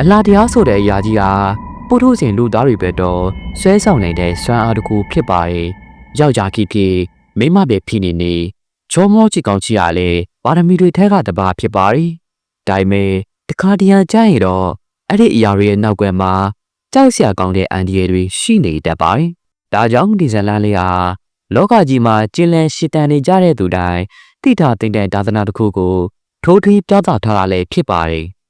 အလားတရားဆိုတဲ့အရာကြီးဟာပုထုဇဉ်လူသားတွေဘက်တော့ဆွဲဆောင်နေတဲ့စွမ်းအားတစ်ခုဖြစ်ပါတယ်။ယောက်ျားဖြစ်ဖြစ်မိန်းမပဲဖြစ်နေနေချောမောချစ်ကောင်းချစ်ရလဲပါရမီတွေထဲကတစ်ပါးဖြစ်ပါတယ်။ဒါပေမဲ့တခါတရံကြရင်တော့အဲ့ဒီအရာတွေရဲ့နောက်ကွယ်မှာကြောက်စရာကောင်းတဲ့အန်ဒီရတွေရှိနေတတ်ပါတယ်။ဒါကြောင့်ဒီဇလန်လေးဟာလောကကြီးမှာကျင်လည်ရှစ်တန်နေကြတဲ့သူတိုင်းတိထသိမ့်တဲ့ဒါသနာတစ်ခုကိုထိုးထွေးပြသထားတာလည်းဖြစ်ပါတယ်။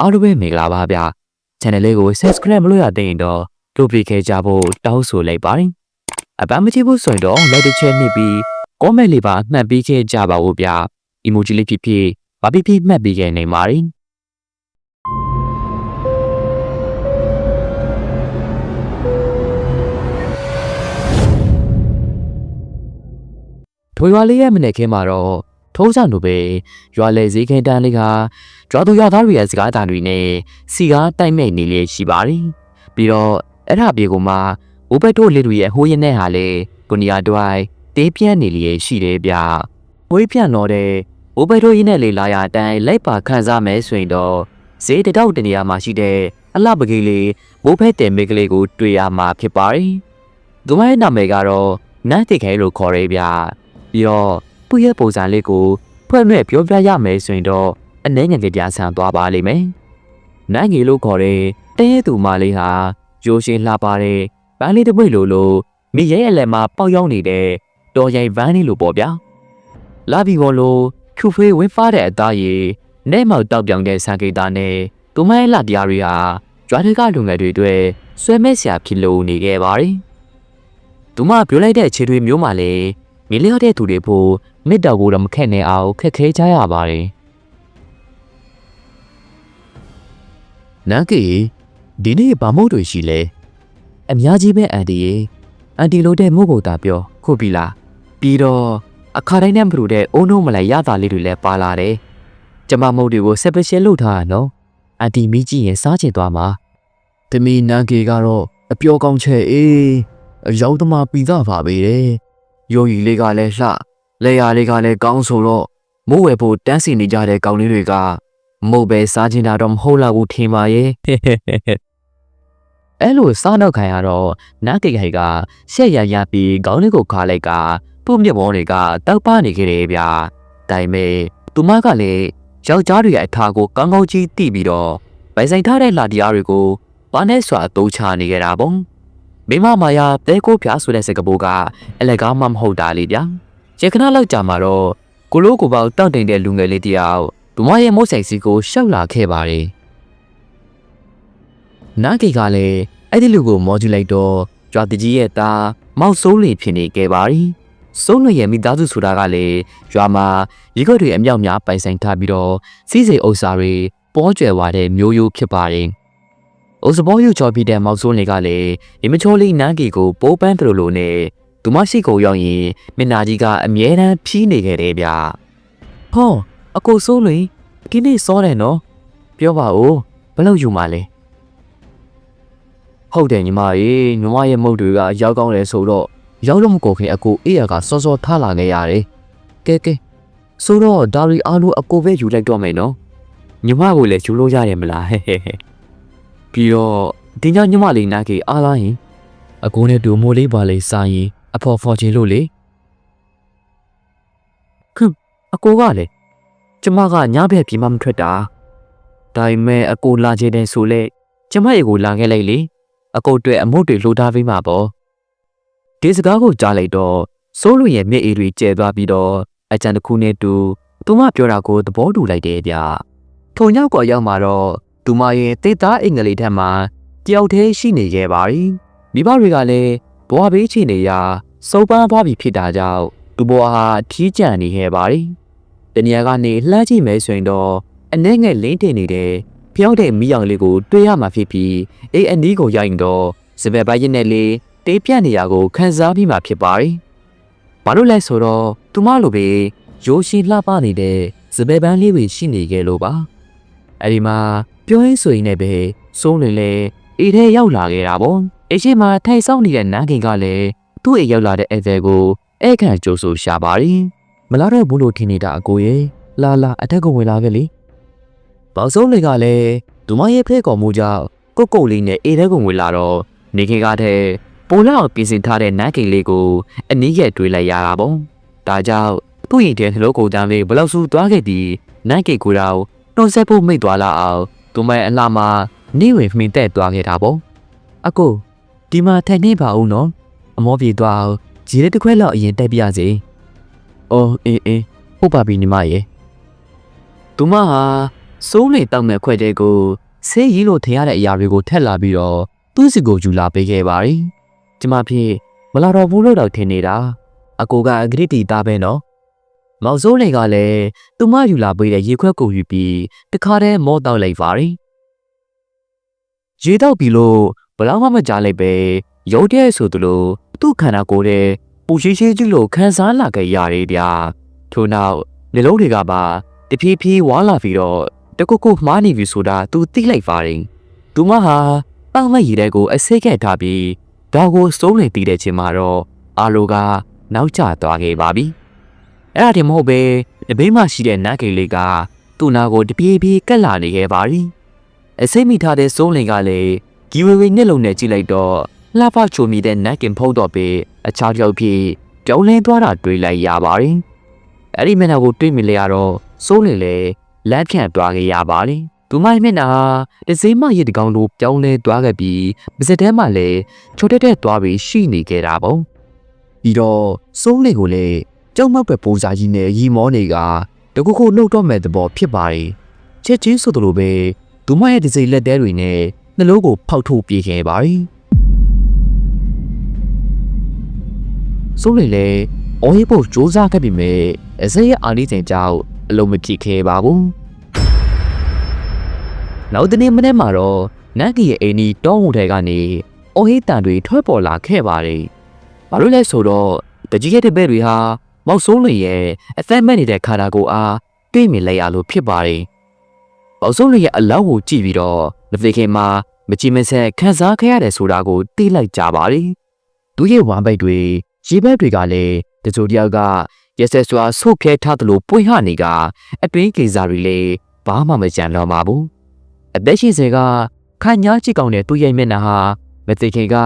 အားလုံးပဲမင်္ဂလာပါဗျ။ channel လေးကို subscribe မလုပ်ရသေးရင်တော့လုပ်ပြခဲ့ကြဖို့တောင်းဆိုလိုက်ပါတယ်။အပန်းမကြည့်ဘူးဆိုရင်တော့ like တစ်ချက်နှိပ်ပြီး comment လေးပါမှတ်ပေးခဲ့ကြပါဦးဗျ။ emoji လေးဖြစ်ဖြစ်ဘာဖြစ်ဖြစ်မှတ်ပေးခဲ့နိုင်ပါတယ်။ထိုရွာလေးရဲ့မနေ့ခင်းမှာတော့ ထုံးစံလိုပဲရွာလေဈေးခင်းတန်းလေးကကြွားသူရွာသားတွေရဲ့စကားတန်တွေနဲ့စီကားတိုက်မဲ့နေလေရှိပါတယ်။ပြီးတော့အဲ့ဒါပြေကိုမှအိုဘက်တို့လေးတွေရဲ့ဟိုးရင်နဲ့ဟာလေကိုနီယာတွိုင်တေးပြန့်နေလေရှိတယ်ဗျ။ဝေးပြန့်တော့တဲ့အိုဘက်တို့ရင်းနဲ့လေလာရအတိုင်းလိုက်ပါခန်းစားမယ်ဆိုရင်တော့ဈေးတစ်တောက်တနေရာမှာရှိတဲ့အလှပကလေးလေးဘိုးဖက်တယ်မိကလေးကိုတွေ့ရမှာဖြစ်ပါတယ်။သူမရဲ့နာမည်ကတော့နတ်တိခဲလို့ခေါ်ရဲဗျ။ပြီးတော့ သူ့ရဲ့ပုံစံလေးကိုဖွင့်နဲ့ပြောပြရမယ်ဆိုရင်တော့အနှဲငယ်လေးပြဆန်သွားပါလိမ့်မယ်။နိုင်ငယ်လို့ခေါ်တဲ့တရဲသူမလေးဟာရိုးရှင်းလှပတဲ့ဗန်းလေးတစ်ပွင့်လိုလိုမိရဲရဲ့လက်မှာပေါက်ရောက်နေတဲ့တော်ရိုင်ဗန်းလေးလိုပေါ့ဗျာ။လာပြီးဘောလိုဖြူဖေးဝင်းဖားတဲ့အသားရည်နဲ့မောက်တောက်ပြောင်တဲ့ဆန်ကေတာနဲ့သူမရဲ့လက်တရားတွေဟာကြွားတွေကလူငယ်တွေအတွက်ဆွဲမဲ့ဆရာဖြစ်လို့နေခဲ့ပါတယ်။သူမပြောလိုက်တဲ့ခြေတွေမျိုးမှလည်းမီလျော့တဲ့သူတွေဖို့ မစ်တော်ကိုတော့မခက်နဲ့အောင်ခက်ခဲကြရပါတယ်။နန်းကီဒီနေ့ဗာမုတ်တွေရှိလဲအများကြီးပဲအန်တီရေအန်တီလိုတဲ့မို့ကိုတာပြောခုပြီလားပြီးတော့အခါတိုင်းနဲ့မတူတဲ့အိုးနှုံးမလိုက်ရတာလေးတွေလည်းပါလာတယ်။ကျမမုတ်တွေကိုစပယ်ရှယ်လုပ်ထားတာနော်။အန်တီမိကြည့်ရင်စားချင်သွားမှာ။တမီနန်းကီကတော့အပြောကောင်းချက်အေးအရောက်သမားပြီးသားပါပဲတဲ့။ယောဂီလေးကလည်းလှ လက်ရလေးကလည်းကောင်းဆိုတော့မိုးဝယ်ဖို့တန်းစီနေကြတဲ့ကောင်လေးတွေကမုတ်ပဲစားချင်တာတော့မဟုတ်လောက်ဘူးထင်ပါရဲ့အဲ့လိုစားတော့ခံရတော့နားကိတ်ဟိုက်ကရှက်ရရပြီးခေါင်းလေးကိုခါလိုက်ကသူ့မျက်မောတွေကတောက်ပနေခဲ့တယ်ဗျာဒါပေမဲ့သူမကလည်းယောက်ျားတွေရဲ့အထာကိုကောင်းကောင်းကြီးတိပြီးတော့ဗိုင်ဆိုင်ထားတဲ့လာတရားတွေကိုပါနဲ့စွာအသုံးချနေကြတာပေါ့မိမမာယာတဲကိုဖျားဆိုတဲ့စကားပိုးကအလက်ကားမှမဟုတ်တာလေဗျာ။ ရခဏလောက်ကြာမှာတော့ကိုလိုကိုပေါတောင့်တင်တဲ့လူငယ်လေးတယောက်ဒူမရဲ့မုတ်ဆိုင်စီကိုရှောက်လာခဲ့ပါတယ်။နားကေကလည်းအဲ့ဒီလူကိုမော်ဂျူလိုက်တော့ကြွားတကြီးရဲ့သားမောက်စိုးလင်ဖြစ်နေခဲ့ပါရီ။စိုးလွင်ရဲ့မိသားစုဆိုတာကလည်းရွာမှာရေခွက်တွေအမြောက်များပိုင်ဆိုင်ထားပြီးတော့စီးစိမ်ဥစ္စာတွေပေါ်ကျွယ်ဝတဲ့မျိုးရိုးဖြစ်ပါတယ်။အိုစဘောယူချော်ပြတဲ့မောက်စိုးနေကလည်းအမချောလေးနန်းကီကိုပိုးပန်းတလို့လို့နဲ့ သူမရှိကိုရောက်ရင်မျက်နာကြီးကအမြဲတမ်းဖြီးနေခဲ့တယ်ဗျ။ဟောအကိုစိုးလွင်ဒီနေ့စောတယ်နော်ပြောပါဦးဘယ်လောက်ယူမှလဲဟုတ်တယ်ညီမရေညီမရဲ့မုတ်တွေကရောက်ကောင်းတယ်ဆိုတော့ရောက်လို့မကုန်ခင်အကိုအေးရကစောစောထားလာခဲ့ရတယ်ကဲကဲဆိုတော့ဒါရီအားလို့အကိုပဲယူလိုက်တော့မယ်နော်ညီမကိုလည်းယူလို့ရတယ်မလားဟဲ့ဟဲ့ဟဲ့ပြီးတော့ဒီညညမလေးနားကြီးအားလာရင်အကိုနဲ့တူမိုးလေးပါလေးစားရင် အဖော်ဖော်ချင်းလို့လေခမ်အကိုကလည်းကျမကညဘက်ပြင်မမထွက်တာဒါပေမဲ့အကိုလာခြင်းတဲ့ဆိုလဲကျမရေကိုလာခဲ့လိုက်လေအကိုအတွက်အမုတ်တွေလှူထားပေးမှာပေါ့ဒီစကားကိုကြားလိုက်တော့စိုးလူရဲ့မျက်ရည်တွေကျဲသွားပြီးတော့အကြံတစ်ခုနဲ့တူသူမပြောတာကိုသဘောတူလိုက်တယ်ဗျထုံညောက်ကောရောက်မှာတော့သူမရဲ့တိတ်သားအင်္ဂလိပ်ထက်မှာတယောက်တည်းရှိနေခဲ့ပါပြီမိဘတွေကလည်း ဘွားဘေးချီနေရာစုပ်ပန်းသွားပြီဖြစ်တာကြောင့်သူဘွားဟာထီးကျန်နေခဲ့ပါပြီတနေရာကနေလှမ်းကြည့်မယ်ဆိုရင်တော့အနှဲငယ်လင်းတင်နေတဲ့ဖျောက်တဲ့မီးရောင်လေးကိုတွေ့ရမှာဖြစ်ပြီးအေးအနီးကိုရောက်ရင်တော့စပယ်ပိုင်းရက်နဲ့လေးတေးပြန့်နေရကိုခန်းစားပြီးမှဖြစ်ပါပြီဘာလို့လဲဆိုတော့သူမလိုပဲရိုးရှင်းလှပနေတဲ့စပယ်ပန်းလေးတွေရှိနေခဲ့လို့ပါအဲ့ဒီမှာပြောရင်းဆိုရင်လည်းပဲစိုးလင်လေ အေးထဲရောက်လာခဲ့တာပေါ့အရှိမထိုင်ဆောင်နေတဲ့နန်းခင်ကလည်းသူ့အိမ်ရောက်လာတဲ့အဲ့ဒီကိုအဲ့ခံကြိုးဆိုရှာပါရီမလာတော့ဘူးလို့ထင်နေတာအကိုရဲ့လာလာအထက်ကဝင်လာခဲ့လေဘောက်စိုးလင်ကလည်းသူမရဲ့ဖဲကော်မှုကြောင့်ကုတ်ကုတ်လေးနဲ့အေးတဲ့ကုံဝင်လာတော့နေခင်ကားတဲ့ပိုလာကိုပြင်ဆင်ထားတဲ့နန်းကိန်လေးကိုအနည်းငယ်တွေးလိုက်ရတာပေါ့ဒါကြောင့်သူ့ရင်ထဲနှလုံးကိုယ်တန်းလေးဘလောက်ဆူသွားခဲ့သည်နန်းကိန်ကိုတော့နှုတ်ဆက်ဖို့မိတ်သွားလာအောင်သူမရဲ့အလှမှာ နေဝင်မှင်တက်သွားခဲ့တာပေါ့အကိုဒီမှာထိုင်နေပါဦးနော်အမောပြေသွားအောင်ဂျီလေးတစ်ခွက်လောက်အရင်တက်ပြရစီအော်အေးအေးဟုတ်ပါပြီညီမရေသူမဟာစိုးနေတောက်မဲ့ခွက်တဲ့ကိုဆေးရီးလို့ထင်ရတဲ့အရာတွေကိုထက်လာပြီးတော့သူ့စီကိုယူလာပေးခဲ့ပါရီကျမဖြစ်မလာတော့ဘူးလို့တော့ထင်နေတာအကိုကအဂရိတီသားပဲနော်မောင်စိုးနေကလည်းသူမယူလာပေးတဲ့ရေခွက်ကိုယူပြီးတခါတည်းမောတောက်လိုက်ပါရီ ရေတောက်ပြီလို့ဘလောက်မှမကြားလိုက်ပဲရုတ်တရက်ဆိုသလိုသူ့ခန္ဓာကိုယ်ထဲပူရှိရှိကြီးလို့ခံစားလာခဲ့ရတယ်ဗျာထို့နောက်နှလုံးတွေကပါတဖြည်းဖြည်းဝါလာပြီးတော့တကုတ်ကုတ်မှားနေပြီဆိုတာသူသိလိုက်ပါတယ်သူမဟာပောက်မရည်တဲ့ကိုအစိတ်ခဲ့ထားပြီးဒါကိုစိုးလင်တီးတဲ့ချိန်မှာတော့အာလိုကနောက်ကျသွားခဲ့ပါပြီအဲ့ဒါတည်းမဟုတ်ပဲတပိမှရှိတဲ့နတ်ကိလေးကသူ့နာကိုတပြေးပြေးကက်လာနေခဲ့ပါပြီ အစိတ်မိထားတဲ့စိုးလင်ကလည်းဂီဝေဝေနှစ်လုံးနဲ့ကြည့်လိုက်တော့လှပချိုမိတဲ့နတ်ကင်ဖုတ်တော့ပေအခြားတစ်ယောက်ဖြစ်ကြောင်းလင်းသွားတာတွေ့လိုက်ရပါတယ်အဲ့ဒီမျက်နှာကိုတွေ့မိလေရတော့စိုးလင်လည်းလက်ဖြန့်သွားခဲ့ရပါတယ်သူမရဲ့မျက်နှာတစိမရစ်တကောင်လိုပြောင်းလဲသွားခဲ့ပြီးပါစက်ထဲမှာလည်းချိုတက်တက်သွားပြီးရှိနေခဲ့တာပေါ့ပြီးတော့စိုးလင်ကိုလည်းကြောက်မောက်ပဲပုံစာကြီးနဲ့ရီမောနေကတခုခုနှုတ်တော့မဲ့သဘောဖြစ်ပါတယ်ချက်ချင်းဆိုသလိုပဲ သူမရဲ့ဒီစိလက်တဲတွေနဲ့နှလုံးကိုဖောက်ထုတ်ပြေးခဲ့ပါတယ်စိုးလင်လည်းအော်ဟိဖို့စ조사ခဲ့ပြီမဲ့အစရဲ့အာနီးချိန်ကြောင့်အလုံးမပြည့်ခဲ့ပါဘူးနောက်တနေ့မနေ့မှာတော့နတ်ကီရဲ့အိမ်ကြီးတောဟုန်ထဲကနေအော်ဟိတန်တွေထွက်ပေါ်လာခဲ့ပါတယ်ဘာလို့လဲဆိုတော့တကြီးရဲ့တပည့်တွေဟာမောက်စိုးလင်ရဲ့အသက်မဲ့နေတဲ့ခါတာကိုအားတွေးမြင်လိုက်ရလို့ဖြစ်ပါတယ် မောက်စိုးလင်ရဲ့အလောက်ကိုကြည့်ပြီးတော့လက်ဖေခင်မှာမကြည့်မဆက်ခံစားခဲ့ရတယ်ဆိုတာကိုသိလိုက်ကြပါတယ်သူရဲ့ဝမ်းပိတ်တွေရေဘက်တွေကလည်းတချို့တယောက်ကရက်ဆက်စွာဆုတ်ခဲထားသလိုပွင့်ဟနေကအတွင်းကိစ္စတွေလည်းဘာမှမကြံတော့ပါဘူးအသက်ရှင်စေကခန့်ညားကြည့်ကောင်းတဲ့သူ့ရဲ့မျက်နှာဟာမသိခင်က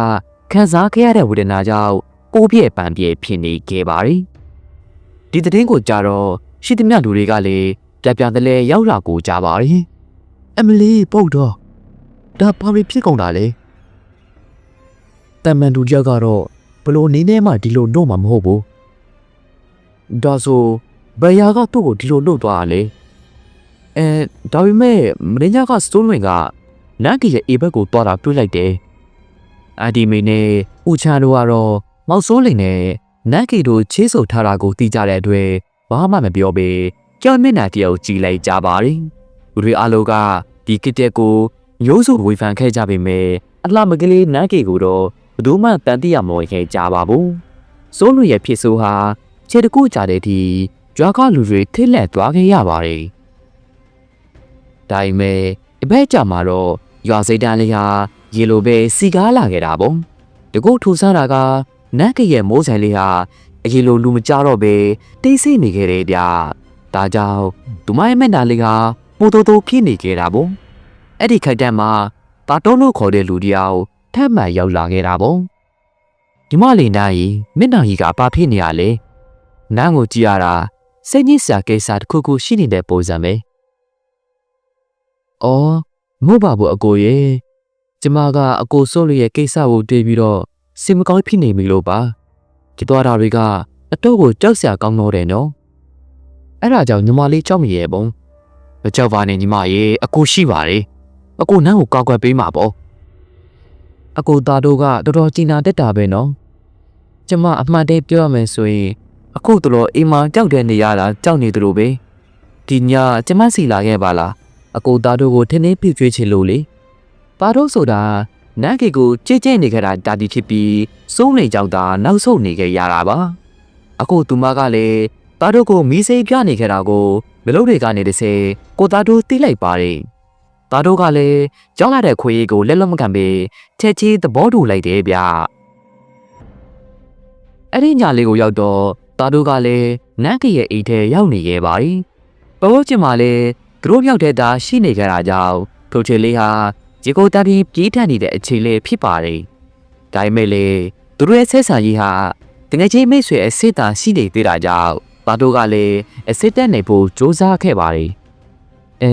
ခံစားခဲ့ရတဲ့ဝေဒနာကြောင့်ပိုးပြဲပန်ပြဲဖြစ်နေခဲ့ပါတယ်ဒီသတင်းကိုကြားတော့ရှိသမျှလူတွေကလည်း ပြပြတလဲရောက်လာကိုကြားပါတယ်အမလီပုတ်တော့ဒါဘာဖြစ်ကုန်တာလဲတမန်တူကြောက်ကတော့ဘလို့နင်းထဲမှာဒီလိုနှုတ်မှာမဟုတ်ဘူးဒါဆိုဘယ်ရာကသူ့ကိုဒီလိုနှုတ်သွားတာလဲအဲဒါပေမဲ့မင်းညာကစတိုးလွင်ကနန်ကီရဲ့အေဘက်ကိုတွားတာတွေ့လိုက်တယ်အဒီမီနဲ့ဦးချာတို့ကတော့မောက်ဆိုးလိန်နဲ့နန်ကီတို့ချေးဆိုထားတာကိုသိကြတဲ့အတွက်ဘာမှမပြောပေ ကြောင်မျက်နှာတယောက်ကြည်လိုက်ကြပါတယ်လူတွေအားလုံးကဒီကစ်တက်ကိုမျိုးစုဝေဖန်ခဲ့ကြပေမဲ့အလှမကလေးနန်ကီကိုတော့ဘယ်သူမှတန်တိရမဝင်ခဲ့ကြပါဘူးစိုးလူရဲ့ဖြစ်ဆိုးဟာခြေတကူကြတဲ့အထိကြွားကားလူတွေထိလက်သွားခဲ့ရပါတယ်ဒါပေမဲ့အဘက်ကြမှာတော့ရွာစိတ်တန်းလေးဟာရေလိုပဲစီကားလာခဲ့တာပေါ့တကုတ်ထူဆန်းတာကနတ်ကရဲ့မိုးဆိုင်လေးဟာအရေလိုလူမကြတော့ပဲတိတ်ဆိတ်နေခဲ့တယ်ဗျ ဒါကြောင့်သူမရဲ့မျက်နှာလေးကပိုတိုးတိုးဖြစ်နေခဲ့တာပေါ့အဲ့ဒီခိုက်တန်းမှာတာတုံးလို့ခေါ်တဲ့လူတယောက်ထပ်မံရောက်လာခဲ့တာပေါ့ဒီမလေးနိုင်မျက်နှာကြီးကဘာဖြစ်နေရလဲနန်းကိုကြည့်ရတာစိတ်ညစ်စရာကိစ္စတစ်ခုခုရှိနေတဲ့ပုံစံပဲ။အော်မဟုတ်ပါဘူးအကိုရေ။ကျမကအကိုစိုးလို့ရဲ့ကိစ္စကိုတွေးပြီးတော့စိတ်မကောင်းဖြစ်နေပြီလို့ပါ။ဒီသွားတာတွေကအတော့ကိုကြောက်စရာကောင်းတော့တယ်နော်။ အဲ့ဒါကြောင့်ညီမလေးကြောက်မိရဲ့ပုံ။မကြောက်ပါနဲ့ညီမရေအကိုရှိပါတယ်။အကိုနန်းကိုကောက်ကွယ်ပေးမှာပေါ့။အကိုသားတို့ကတော်တော်ကြည်နာတက်တာပဲနော်။ကျမအမှန်တည်းပြောရမယ်ဆိုရင်အခုတို့အိမ်မှာကြောက်တဲ့နေရတာကြောက်နေသလိုပဲဒီညကျမစီလာခဲ့ပါလားအကိုသားတို့ကိုထင်းထင်းပြကျွေးချင်လို့လေပါတော့ဆိုတာနန်းကေကိုကြဲကြဲနေကြတာတာတီဖြစ်ပြီးစိုးနေကြောက်တာနောက်ဆုတ်နေခဲ့ရတာပါအခုသူမကလည်း သားတို့ကိုမီးစိပြနေခဲ့တာကိုမလုပ်တွေကနေတစေကိုသားတို့သိလိုက်ပါတယ်သားတို့ကလည်းကြောက်လာတဲ့ခွေးကိုလက်လွတ်မခံပေချက်ချီသဘောတူလိုက်တယ်ဗျအဲ့ဒီညလေးကိုရောက်တော့သားတို့ကလည်းနန်းကရဲ့အိမ်ထဲရောက်နေခဲ့ပါ යි ။ပဝုတ်ချင်မှာလည်းသူတို့မြောက်တဲ့သားရှိနေကြတာကြောင့်ထိုချေလေးဟာရေကိုတက်ပြီးပြေးထန်နေတဲ့အချိန်လေးဖြစ်ပါတယ်။ဒါပေမဲ့လေသူတို့ရဲ့ဆက်ဆံရေးဟာတကယ်ချင်းမိတ်ဆွေအစ်စ်တာရှိနေသေးတာကြောင့် ပါတို့ကလည်းအစ်စ်တက်နေဖို့စ조사ခဲ့ပါတယ်။အဲ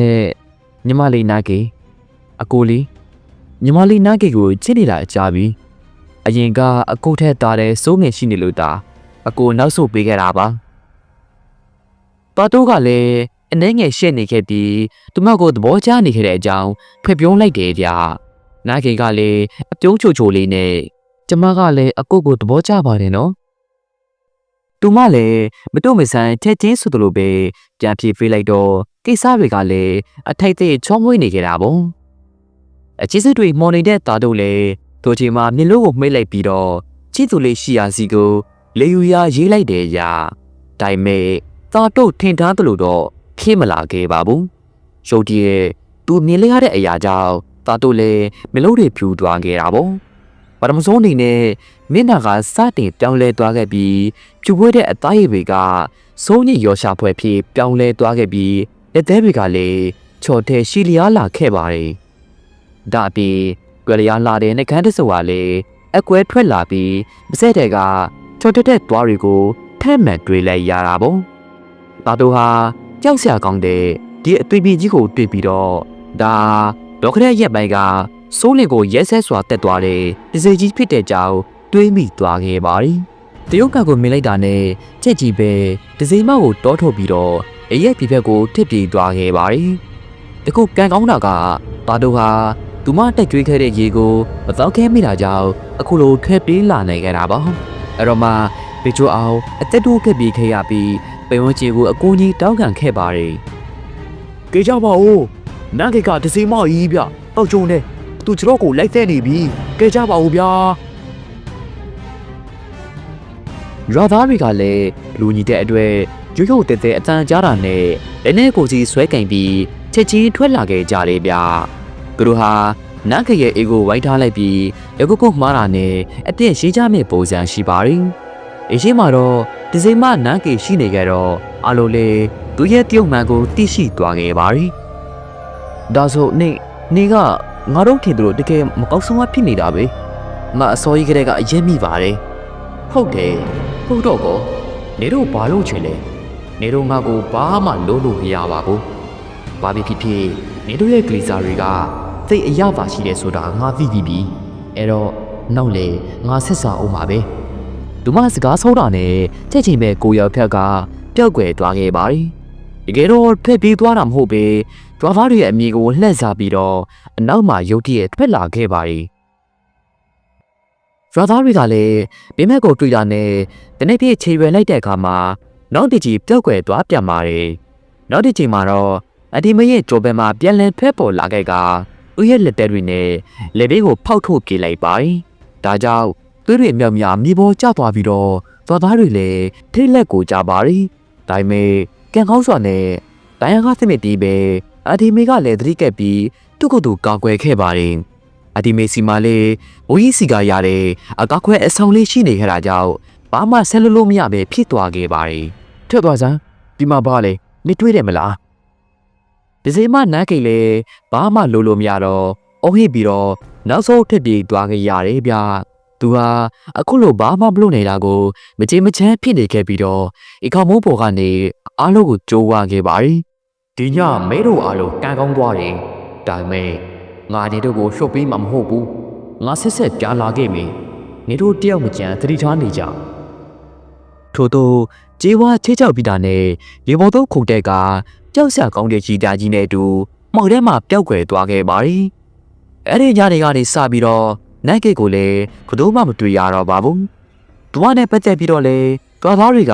ညီမလေးနာကေအကိုလေးညီမလေးနာကေကိုချစ်နေတာအကြပြီ။အရင်ကအကိုထက်တာတဲ့စိုးငယ်ရှိနေလို့တာအကိုနောက်ဆုတ်ပေးခဲ့တာပါ။ပါတို့ကလည်းအနေငယ်ရှက်နေခဲ့ပြီးသူမကိုသဘောကျနေခဲ့တဲ့အကြောင်းဖွပြောလိုက်တယ်ဗျ။နာကေကလည်းအပြုံးချိုချိုလေးနဲ့ကျမကလည်းအကိုကိုသဘောကျပါတယ်နော်။ သူမလည်းမတို့မဆန်ထက်ချင်းဆိုသလိုပဲပြန်ပြေးပေးလိုက်တော့ကိစ္စတွေကလည်းအထိုက်တဲ့ချောမွေးနေကြတာပေါ့။အချစ်စစ်တွေမော်နေတဲ့သားတို့လည်းတို့ချိန်မှာမျက်လုံးကိုမှိတ်လိုက်ပြီးတော့ချစ်သူလေးရှိရာစီကိုလေယူရရေးလိုက်တယ်ရာ။ဒါပေမဲ့သားတို့ထင်ထားသလိုတော့ဖြစ်မလာခဲ့ပါဘူး။ရုတ်တရက်သူမြင်လိုက်ရတဲ့အရာကြောင့်သားတို့လည်းမလို့တွေဖြူသွားခဲ့တာပေါ့။ပထမဆုံးအနေနဲ့ မျက်နှာကစတင်ပြောင်းလဲသွားခဲ့ပြီးဖြူပွေးတဲ့အသားရည်တွေကစိုးညစ်ရောရှာဖွဲ့ဖြစ်ပြောင်းလဲသွားခဲ့ပြီးလက်သေးတွေကလည်းချော်တဲ့ရှီလျားလာခဲ့ပါတယ်။ဒါအပြင်ကွယ်လျားလာတဲ့နှကန်းတဆူကလည်းအကွဲထွက်လာပြီးပါစက်တွေကချော်တက်တဲ့သွားတွေကိုထက်မှန်တွေးလိုက်ရတာပေါ့။ဒါတို့ဟာကြောက်စရာကောင်းတဲ့ဒီအသွေးပြေကြီးကိုတွေ့ပြီးတော့ဒါဒေါကရက်ရက်ပိုင်းကစိုးလင်ကိုရဲဆဲစွာတက်သွားတဲ့ဒဇေကြီးဖြစ်တဲ့ကြောင် တွေးမိသွားခဲ့ပါတယ်။တရုတ်ကကိုမြင်လိုက်တာနဲ့ချက်ကြီးပဲဒဇေမကိုတောထုတ်ပြီးတော့အရက်ပြပြက်ကိုတစ်ပြေးသွားခဲ့ပါတယ်။တခုကန်ကောင်းတာကဘာတို့ဟာသူမတက်ကြွေးခဲ့တဲ့ရေကိုမတော့ခဲမိတာကြောင့်အခုလိုထွက်ပြေးလာနိုင်ခဲ့တာပါ။အဲ့တော့မှပေချိုအောင်အသက်တိုးခဲ့ပြီးခဲ့ရပြီးပင်ဝန်းကျင်ကိုအကူကြီးတောင်းခံခဲ့ပါတယ်။ကြေကြပါဦး။နန်းကေကဒစီမောက်ကြီးဗျ။တောက်ကျုံနဲ့သူကျတော့ကိုလိုက်တဲ့နေပြီ။ကြေကြပါဦးဗျာ။ ရွာသားတွေကလည်းလူညီတဲ့အတွက်ရွရွတဲတဲအတန်ကြားတာနဲ့လက်နဲ့ကိုစီဆွဲကင်ပြီးချက်ချင်းထွက်လာခဲ့ကြတယ်ဗျ။သူတို့ဟာနန်းကေရဲ့အေကိုဝိုင်းထားလိုက်ပြီးရကုတ်ကုတ်မှားတာနဲ့အပြည့်ရှိကြမဲ့ပုံစံရှိပါတယ်။အရှိမတော့ဒီစိမနန်းကေရှိနေကြတော့အလိုလေသူရဲ့တယုတ်မှန်ကိုသိရှိသွားခဲ့ပါပြီ။ဒါဆိုနေနေကငါတို့ထင်သူတို့တကယ်မကောက်ဆုံးမဖြစ်နေတာပဲ။ငါအစောကြီးကလေးကအရင်မိပါတယ်။ဟုတ်တယ်။ ဟုတ်တော့ကောနေတို့ဘာလို့ချင်လဲ။နေတို့ငါကိုဘာမှလို့လို့မရပါဘူး။ဘာဖြစ်ဖြစ်ဖြစ်နေတို့ရဲ့ကလေးစားတွေကသိအရပါရှိတယ်ဆိုတာငါသိပြီးပြီ။အဲ့တော့နောက်လေငါဆက်စာအောင်ပါပဲ။သူမစကားဆိုးတာနဲ့ချက်ချင်းပဲကိုရောက်ဖြက်ကပျောက်ကွယ်သွားခဲ့ပါတယ်။တကယ်တော့ဖက်ပြေးသွားတာမဟုတ်ပဲဒွားဖားတွေရဲ့အမိကိုလှည့်စားပြီးတော့အနောက်မှာရုတ်တရက်ထွက်လာခဲ့ပါတယ်။ ရွာသားတွေကလည်းပြင်းမဲ့ကိုတွေ့တာနဲ့တနေ့ပြည့်ခြေရွယ်လိုက်တဲ့အခါမှာနောက်တကြီးပျောက်ကွယ်သွားပြန်ပါတယ်။နောက်တစ်ချိန်မှာတော့အဒီမရဲ့ကြိုးပင်မှာပြန်လည်ဖက်ပေါ်လာခဲ့ကသူ့ရဲ့လက်သေးတွေနဲ့လက်ဘေးကိုဖောက်ထုတ်ပြေးလိုက်ပါတယ်။ဒါကြောင့်သွေးတွေမြောက်များမြေပေါ်ကျသွားပြီးတော့သွားသားတွေလည်းထိတ်လက်ကိုကြပါတယ်။ဒါပေမဲ့ကန်ကောင်းစွာနဲ့တိုင်ရကသစ်မြစ်တီးပဲအဒီမေကလည်းသတိကပ်ပြီးသူ့ကိုယ်သူကာကွယ်ခဲ့ပါတယ်။ အဒီမေစီမာလည်းဘိုးကြီးစီကရတဲ့အကောက်ခွဲအဆောင်လေးရှိနေခဲ့တာကြောင့်ဘာမှဆက်လို့လို့မရပဲဖြစ်သွားခဲ့ပါတယ်။ထွက်သွားစမ်းဒီမှာပါလေနေတွေးတယ်မလား။ဒီစိမနန်းကိတ်လည်းဘာမှလို့လို့မရတော့အုံးဟစ်ပြီးတော့နောက်ဆုံးထစ်ပြေးသွားခဲ့ရတယ်ဗျ။သူဟာအခုလိုဘာမှမလုပ်နေတာကိုမကြေမချမ်းဖြစ်နေခဲ့ပြီးတော့အကောင်မိုးပေါ်ကနေအားလုံးကိုကြိုးဝါခဲ့ပါတယ်။ဒီညမဲတို့အားလုံးကံကောင်းသွားတယ်။ဒါပေမဲ့ ငါနေတို့ကိုရှုပ်ပေးမှာမဟုတ်ဘူး။ငါဆက်ဆက်ကြားလာခဲ့ပြီ။နေတို့တယောက်မကြံသတိထားနေကြ။ထို့သောကြေးဝါချေးချောက်ပြီးတာနဲ့ရေပေါ်သုံးခုန်တဲ့ကကြောက်စရာကောင်းတဲ့ကြီးတာကြီးနဲ့အတူမှောက်ထဲမှာပျောက်ကွယ်သွားခဲ့ပါတယ်။အဲ့ဒီညတွေကနေစပြီးတော့နတ်ကိတ်ကိုလည်းဘယ်သူမှမတွေ့ရတော့ပါဘူး။သူကနဲ့ပတ်သက်ပြီးတော့လေတွားသားတွေက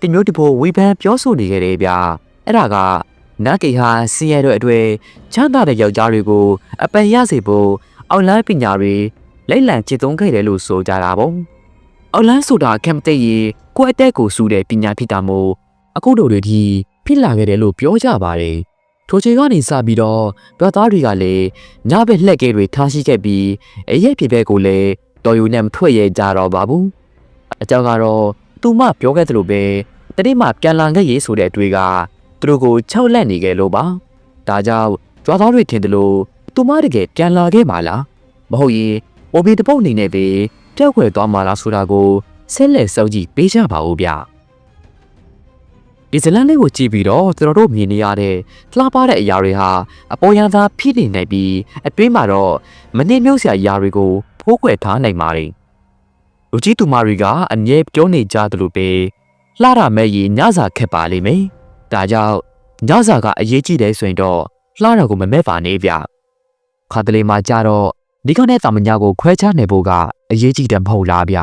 တမျိုးတဖို့ဝေဖန်ပြောဆိုနေကြတယ်ဗျ။အဲ့ဒါက နတ်ကိတ်ဟာစီးရဲတို့အတွေ့ချမ်းသာတဲ့ယောက်ျားတွေကိုအပန်ရစေဖို့အောက်လန်းပညာတွေလိုက်လံကျင့်သုံးခဲ့တယ်လို့ဆိုကြတာပေါ့။အောက်လန်းဆိုတာကံမသိရေကိုယ့်အတက်ကိုစူးတဲ့ပညာဖြစ်တာမို့အခုတို့တွေဒီဖြစ်လာခဲ့တယ်လို့ပြောကြပါတယ်။ထိုချိန်ကနေစပြီးတော့တွားသားတွေကလည်းညဘက်လှက်ကဲတွေထားရှိခဲ့ပြီးအရက်ဖြစ်ဘက်ကိုလည်းတော်ယူနဲ့မထွက်ရကြတော့ပါဘူး။အကြောင်းကတော့သူမပြောခဲ့သလိုပဲတတိမှပြန်လာခဲ့ရေးဆိုတဲ့အတွေ့က သူတို့ကို၆လက်နေခဲ့လို့ပါ။ဒါကြောင့်ကြွားသားတွေထင်တယ်လို့သူမတကယ်ပြန်လာခဲ့မှာလားမဟုတ်ရင်အိုဘီတပုတ်အနေနဲ့ပဲပျောက်ခွဲသွားမှာလားဆိုတာကိုဆက်လက်စောင့်ကြည့်ပေးကြပါဦးဗျဒီဇလန်လေးကိုကြည့်ပြီးတော့ကျွန်တော်တို့မြင်နေရတဲ့လှပတဲ့အရာတွေဟာအပေါ်ယံသာဖြစ်နေနိုင်ပြီးအတွင်းမှာတော့မနှင်းမြုပ်စရာအရာတွေကိုဖိုးကွယ်ထားနိုင်ပါတယ်လူကြီးသူမတွေကအမြဲပြောနေကြသလိုပဲလှရမဲ့ရင်ညစာခက်ပါလိမ့်မယ် ဒါကြောင့်ညစာကအရေးကြီးတယ်ဆိုရင်တော့လှတာကိုမမဲ့ပါနဲ့ဗျခါတလေမှာကြတော့ဒီကနေ့တာမညာကိုခွဲခြားနေဖို့ကအရေးကြီးတယ်မဟုတ်လားဗျ